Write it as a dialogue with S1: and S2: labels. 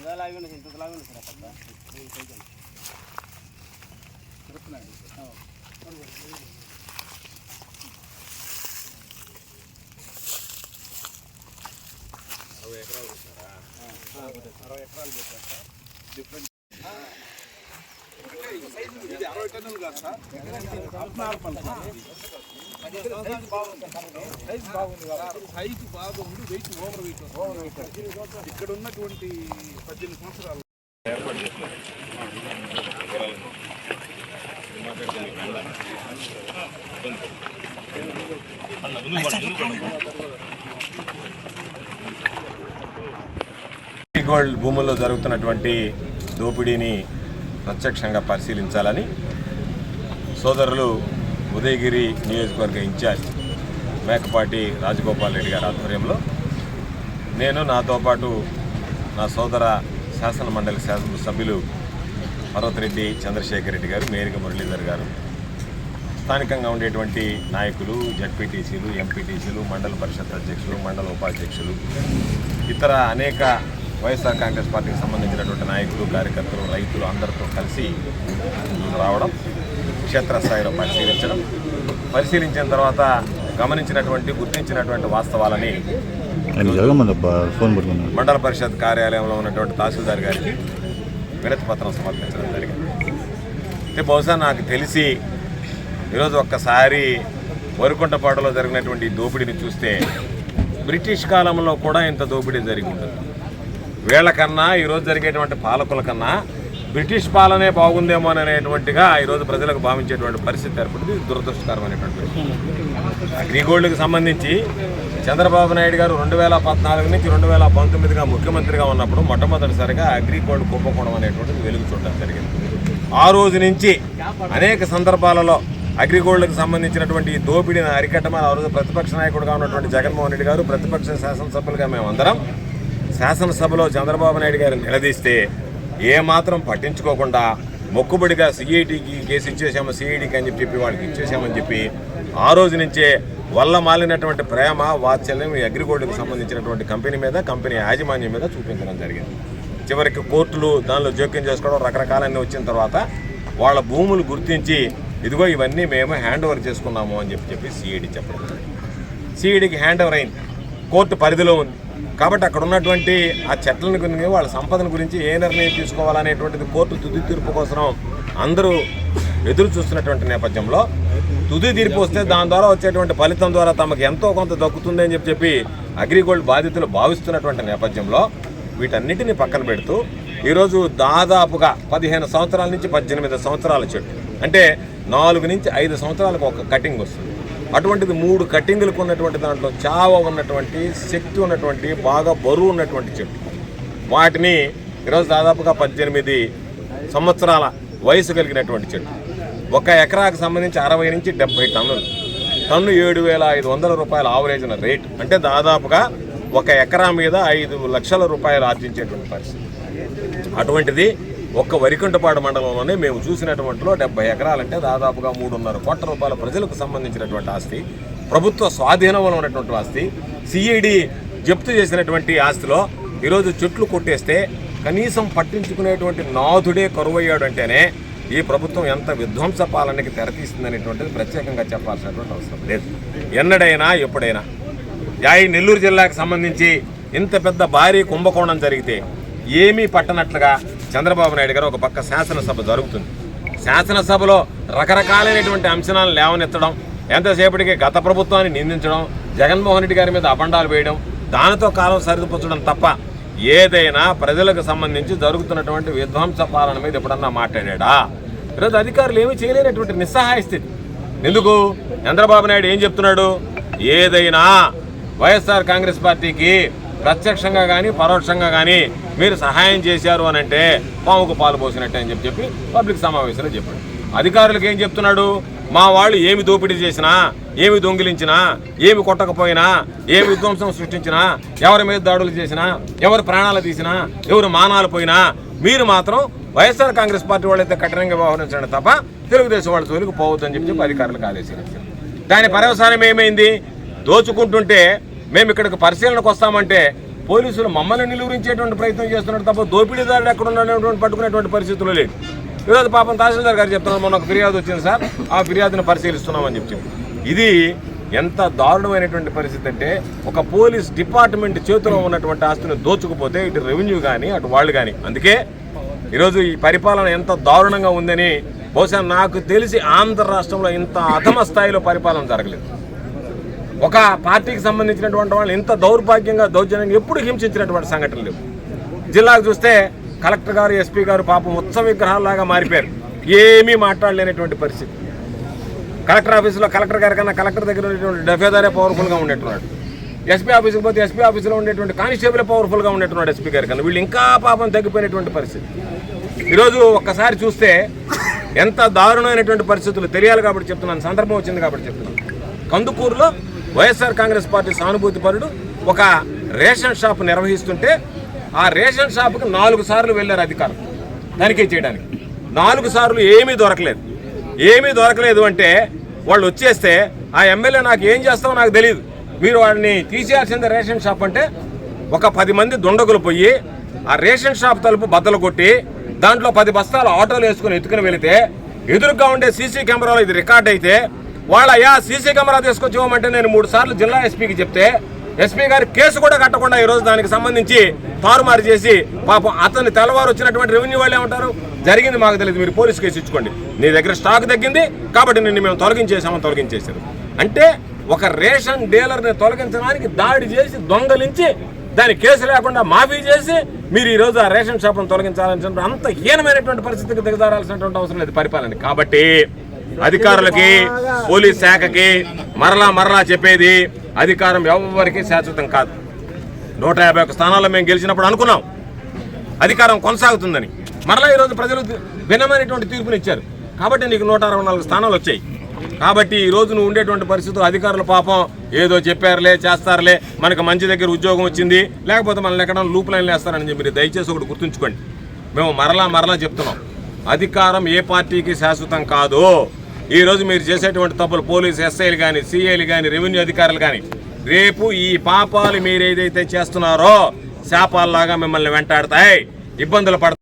S1: ఇలాగే ఉన్నాయి ఇంతలాగే ఉన్నాయి సార్ అక్కడ పైకి తిరుపతి ఇది అరవై టన్నులు కాదు సార్. పద్నాలుగు పళ్ళు సైజ్ బాగుంది. Size weight over weight over weight ఇక్కడ ఉన్నటువంటి పద్దెనిమిది సంవత్సరాలు.
S2: గోల్డ్ భూముల్లో జరుగుతున్నటువంటి దోపిడీని ప్రత్యక్షంగా పరిశీలించాలని సోదరులు ఉదయగిరి నియోజకవర్గ ఇన్ఛార్జ్ మేకపాటి రాజగోపాల్ రెడ్డి గారి ఆధ్వర్యంలో నేను నాతో పాటు నా సోదర శాసన మండలి శాసన సభ్యులు పర్వతరెడ్డి చంద్రశేఖర్ రెడ్డి గారు మేరిక మురళీధర్ గారు స్థానికంగా ఉండేటువంటి నాయకులు జడ్పీటీసీలు ఎంపీటీసీలు మండల పరిషత్ అధ్యక్షులు మండల ఉపాధ్యక్షులు ఇతర అనేక వైఎస్ఆర్ కాంగ్రెస్ పార్టీకి సంబంధించినటువంటి నాయకులు కార్యకర్తలు రైతులు అందరితో కలిసి రావడం క్షేత్రస్థాయిలో పరిశీలించడం పరిశీలించిన తర్వాత గమనించినటువంటి గుర్తించినటువంటి వాస్తవాలని మండల పరిషత్ కార్యాలయంలో ఉన్నటువంటి తహసీల్దార్ గారికి వినతి పత్రం సమర్పించడం జరిగింది. అంటే బహుశా నాకు తెలిసి ఈరోజు ఒక్కసారి వరికుంటపాడులో జరిగినటువంటి దోపిడీని చూస్తే బ్రిటిష్ కాలంలో కూడా ఇంత దోపిడీ జరిగి ఉంటుంది. వీళ్ళకన్నా ఈరోజు జరిగేటువంటి పాలకుల కన్నా బ్రిటిష్ పాలనే బాగుందేమో అనేటువంటిగా ఈరోజు ప్రజలకు భావించేటువంటి పరిస్థితి ఏర్పడింది. ఇది దురదృష్టకరమైనటువంటి అగ్రిగోల్డ్కి సంబంధించి చంద్రబాబు నాయుడు గారు రెండు వేల పద్నాలుగు నుంచి రెండు వేల పంతొమ్మిదిగా ముఖ్యమంత్రిగా ఉన్నప్పుడు మొట్టమొదటిసారిగా అగ్రిగోల్డ్ కుంభకోణం అనేటువంటిది వెలుగు చూడడం జరిగింది. ఆ రోజు నుంచి అనేక సందర్భాలలో అగ్రిగోల్డ్కి సంబంధించినటువంటి దోపిడీని అరికట్టమని ఆ రోజు ప్రతిపక్ష నాయకుడుగా ఉన్నటువంటి జగన్మోహన్ రెడ్డి గారు ప్రతిపక్ష శాసనసభ్యులుగా మేమందరం శాసనసభలో చంద్రబాబు నాయుడు గారు నిలదీస్తే ఏమాత్రం పట్టించుకోకుండా మొక్కుబడిగా సిఐటికి కేసు ఇచ్చేసాము సిఐడికి అని చెప్పి చెప్పి వాళ్ళకి ఇచ్చేసామని చెప్పి ఆ రోజు నుంచే వల్ల మాలినటువంటి ప్రేమ వాత్సల్యం అగ్రిగోల్డ్కి సంబంధించినటువంటి కంపెనీ మీద కంపెనీ యాజమాన్యం మీద చూపించడం జరిగింది చివరికి కోర్టులు దానిలో జోక్యం చేసుకోవడం రకరకాలన్నీ వచ్చిన తర్వాత వాళ్ళ భూములు గుర్తించి ఇదిగో ఇవన్నీ మేము హ్యాండ్ ఓవర్ చేసుకున్నాము అని చెప్పి చెప్పి సిఐడి చెప్పడం జరిగింది. సిఈడికి హ్యాండ్ ఓవర్ అయింది కోర్టు పరిధిలో ఉంది. కాబట్టి అక్కడ ఉన్నటువంటి ఆ చెట్లను గురించి వాళ్ళ సంపదను గురించి ఏ నిర్ణయం తీసుకోవాలనేటువంటిది కోర్టు తుది తీర్పు కోసం అందరూ ఎదురు చూస్తున్నటువంటి నేపథ్యంలో తుది తీర్పు వస్తే దాని ద్వారా వచ్చేటువంటి ఫలితం ద్వారా తమకు ఎంతో కొంత దక్కుతుంది అని చెప్పి చెప్పి అగ్రిగోల్డ్ బాధితులు భావిస్తున్నటువంటి నేపథ్యంలో వీటన్నిటిని పక్కన పెడుతూ ఈరోజు దాదాపుగా పదిహేను సంవత్సరాల నుంచి పద్దెనిమిది సంవత్సరాల చెట్టు. అంటే నాలుగు నుంచి ఐదు సంవత్సరాలకు ఒక కటింగ్ వస్తుంది. అటువంటిది మూడు కటింగులకు ఉన్నటువంటి దాంట్లో చావ ఉన్నటువంటి శక్తి ఉన్నటువంటి బాగా బరువు ఉన్నటువంటి చెట్టు. వాటిని ఈరోజు దాదాపుగా పద్దెనిమిది సంవత్సరాల వయసు కలిగినటువంటి చెట్టు. ఒక ఎకరాకు సంబంధించి అరవై నుంచి డెబ్బై టన్నులు. టన్ను ఏడు వేల ఐదు వందల రూపాయల ఆవరేజ్న రేట్ అంటే దాదాపుగా ఒక ఎకరా మీద ఐదు లక్షల రూపాయలు ఆర్జించేటువంటి పరిస్థితి. అటువంటిది ఒక్క వరికుంటపాడు మండలంలోనే మేము చూసినటువంటిలో డెబ్బై ఎకరాలంటే దాదాపుగా మూడున్నర కోట్ల రూపాయల ప్రజలకు సంబంధించినటువంటి ఆస్తి ప్రభుత్వ స్వాధీనంలో ఉన్నటువంటి ఆస్తి సిఐడి జప్తు చేసినటువంటి ఆస్తిలో ఈరోజు చెట్లు కొట్టేస్తే కనీసం పట్టించుకునేటువంటి నాథుడే కరువయ్యాడు అంటేనే ఈ ప్రభుత్వం ఎంత విధ్వంస పాలనకి తెరతీస్తుందనేటువంటిది ప్రత్యేకంగా చెప్పాల్సినటువంటి అవసరం లేదు. ఎన్నడైనా ఎప్పుడైనా. యాయి నెల్లూరు జిల్లాకు సంబంధించి ఇంత పెద్ద భారీ కుంభకోణం జరిగితే ఏమీ పట్టనట్లుగా చంద్రబాబు నాయుడు గారు ఒక పక్క శాసనసభ జరుగుతుంది. శాసనసభలో రకరకాలైనటువంటి అంశాలను లేవనెత్తడం ఎంతసేపటికి గత ప్రభుత్వాన్ని నిందించడం జగన్మోహన్ రెడ్డి గారి మీద అబండాలు వేయడం దానితో కాలం సరిదిపుచ్చడం తప్ప ఏదైనా ప్రజలకు సంబంధించి జరుగుతున్నటువంటి విధ్వంస పాలన మీద ఎప్పుడన్నా మాట్లాడా ఈరోజు అధికారులు ఏమీ చేయలేనటువంటి నిస్సహాయ స్థితి. ఎందుకు? చంద్రబాబు నాయుడు ఏం చెప్తున్నాడు? ఏదైనా వైఎస్ఆర్ కాంగ్రెస్ పార్టీకి ప్రత్యక్షంగా కానీ పరోక్షంగా కానీ మీరు సహాయం చేశారు అని అంటే పాముకు పాలు పోసినట్టే అని చెప్పి చెప్పి పబ్లిక్ సమావేశంలో చెప్పాడు. అధికారులకు ఏం చెప్తున్నాడు? మా వాళ్ళు ఏమి దోపిడీ చేసినా ఏమి దొంగిలించినా ఏమి కొట్టకపోయినా ఏమి విధ్వంసం సృష్టించినా ఎవరి మీద దాడులు చేసినా ఎవరు ప్రాణాలు తీసినా ఎవరు మానాలు పోయినా మీరు మాత్రం వైఎస్ఆర్ కాంగ్రెస్ పార్టీ వాళ్ళైతే కఠినంగా వ్యవహరించండి తప్ప తెలుగుదేశం వాళ్ళ జోలికి పోవద్దని చెప్పి చెప్పి అధికారులకు ఆదేశించారు. దాని పర్యవసానం ఏమైంది? దోచుకుంటుంటే మేము ఇక్కడికి పరిశీలనకు వస్తామంటే పోలీసులు మమ్మల్ని నిలువరించేటువంటి ప్రయత్నం చేస్తున్నారు తప్ప దోపిడీదారులు ఎక్కడ ఉన్నటువంటి పట్టుకునేటువంటి పరిస్థితులు లేదు ఈరోజు పాపం తహసీల్దార్ గారు చెప్తున్నారు మొన్న ఒక ఫిర్యాదు వచ్చింది సార్ ఆ ఫిర్యాదును పరిశీలిస్తున్నామని చెప్పి ఇది ఎంత దారుణమైనటువంటి పరిస్థితి అంటే ఒక పోలీస్ డిపార్ట్మెంట్ చేతిలో ఉన్నటువంటి ఆస్తిని దోచుకుపోతే ఇటు రెవెన్యూ కానీ అటు వాళ్ళు కానీ అందుకే ఈరోజు ఈ పరిపాలన ఎంత దారుణంగా ఉందని బహుశా నాకు తెలిసి ఆంధ్ర రాష్ట్రంలో ఇంత అధమ స్థాయిలో పరిపాలన జరగలేదు. ఒక పార్టీకి సంబంధించినటువంటి వాళ్ళు ఇంత దౌర్భాగ్యంగా దౌర్జన్యంగా ఎప్పుడు హింసించినటువంటి సంఘటనలు లేవు. జిల్లాకు చూస్తే కలెక్టర్ గారు ఎస్పీ గారు పాపం ఉత్సవ విగ్రహాల్లాగా మారిపోయారు. ఏమీ మాట్లాడలేనటువంటి పరిస్థితి. కలెక్టర్ ఆఫీసులో కలెక్టర్ గారి కన్నా కలెక్టర్ దగ్గర ఉండేటువంటి డఫేదారే పవర్ఫుల్గా ఉండేటువంటి ఎస్పీ ఆఫీస్కి పోతే ఎస్పీ ఆఫీసులో ఉండేటువంటి కానిస్టేబుల్ పవర్ఫుల్గా ఉండేట్టున్నాడు ఎస్పీ గారి కన్నా. వీళ్ళు ఇంకా పాపం తగ్గిపోయినటువంటి పరిస్థితి. ఈరోజు ఒక్కసారి చూస్తే ఎంత దారుణమైనటువంటి పరిస్థితులు తెలియాలి కాబట్టి చెప్తున్నాను సందర్భం వచ్చింది కాబట్టి చెప్తున్నాను. కందుకూరులో వైఎస్ఆర్ కాంగ్రెస్ పార్టీ సానుభూతి పరుడు ఒక రేషన్ షాప్ నిర్వహిస్తుంటే ఆ రేషన్ షాప్కి నాలుగు సార్లు వెళ్ళారు అధికారులు తనిఖీ చేయడానికి. నాలుగు సార్లు ఏమీ దొరకలేదు. ఏమీ దొరకలేదు అంటే వాళ్ళు వచ్చేస్తే ఆ ఎమ్మెల్యే నాకు ఏం చేస్తామో నాకు తెలియదు. మీరు వాడిని తీసేయాల్సింది రేషన్ షాప్ అంటే ఒక పది మంది దుండగులు పోయి ఆ రేషన్ షాప్ తలుపు బద్దలు కొట్టి దాంట్లో పది బస్తాలు ఆటోలు వేసుకుని ఎత్తుకుని వెళితే ఎదురుగా ఉండే సీసీ కెమెరాలో ఇది రికార్డ్ అయితే వాళ్ళ అయ్యా సీసీ కెమెరా తీసుకొచ్చి ఇవ్వమంటే నేను మూడు సార్లు జిల్లా ఎస్పీకి చెప్తే ఎస్పీ గారు కేసు కూడా కట్టకుండా ఈ రోజు దానికి సంబంధించి తారుమారు చేసి పాపం అతన్ని తెల్లవారు వచ్చినటువంటి రెవెన్యూ వాళ్ళు ఏమంటారు? జరిగింది మాకు తెలియదు మీరు పోలీసు కేసు ఇచ్చుకోండి. నీ దగ్గర స్టాక్ తగ్గింది కాబట్టి నిన్ను మేము తొలగించేసామని తొలగించేశారు. అంటే ఒక రేషన్ డీలర్ని తొలగించడానికి దాడి చేసి దొంగలించి దాని కేసు లేకుండా మాఫీ చేసి మీరు ఈ రోజు ఆ రేషన్ షాప్ను తొలగించాలని అంత హీనమైనటువంటి పరిస్థితికి దిగజారాల్సినటువంటి అవసరం లేదు పరిపాలన కాబట్టి అధికారులకి పోలీస్ శాఖకి మరలా మరలా చెప్పేది అధికారం ఎవరికి శాశ్వతం కాదు. నూట యాభై ఒక్క స్థానాల్లో మేము గెలిచినప్పుడు అనుకున్నాం. అధికారం కొనసాగుతుందని. మరలా ఈరోజు ప్రజలు భిన్నమైనటువంటి తీర్పునిచ్చారు. కాబట్టి నీకు నూట అరవై నాలుగు స్థానాలు వచ్చాయి. కాబట్టి ఈ నువ్వు ఉండేటువంటి పరిస్థితులు అధికారుల పాపం ఏదో చెప్పారులే చేస్తారులే మనకు మంచి దగ్గర ఉద్యోగం వచ్చింది లేకపోతే మనల్ని ఎక్కడ లూప్ లైన్లు వేస్తారని చెప్పి మీరు దయచేసి ఒకటి గుర్తుంచుకోండి. మేము మరలా మరలా చెప్తున్నాం. అధికారం ఏ పార్టీకి శాశ్వతం కాదు ఈ రోజు మీరు చేసేటువంటి తప్పులు పోలీస్ ఎస్ఐలు కానీ సిఐలు కానీ రెవెన్యూ అధికారులు కానీ రేపు ఈ పాపాలు మీరు ఏదైతే చేస్తున్నారో శాపాల్లాగా మిమ్మల్ని వెంటాడతాయి. ఇబ్బందులు పడతాయి.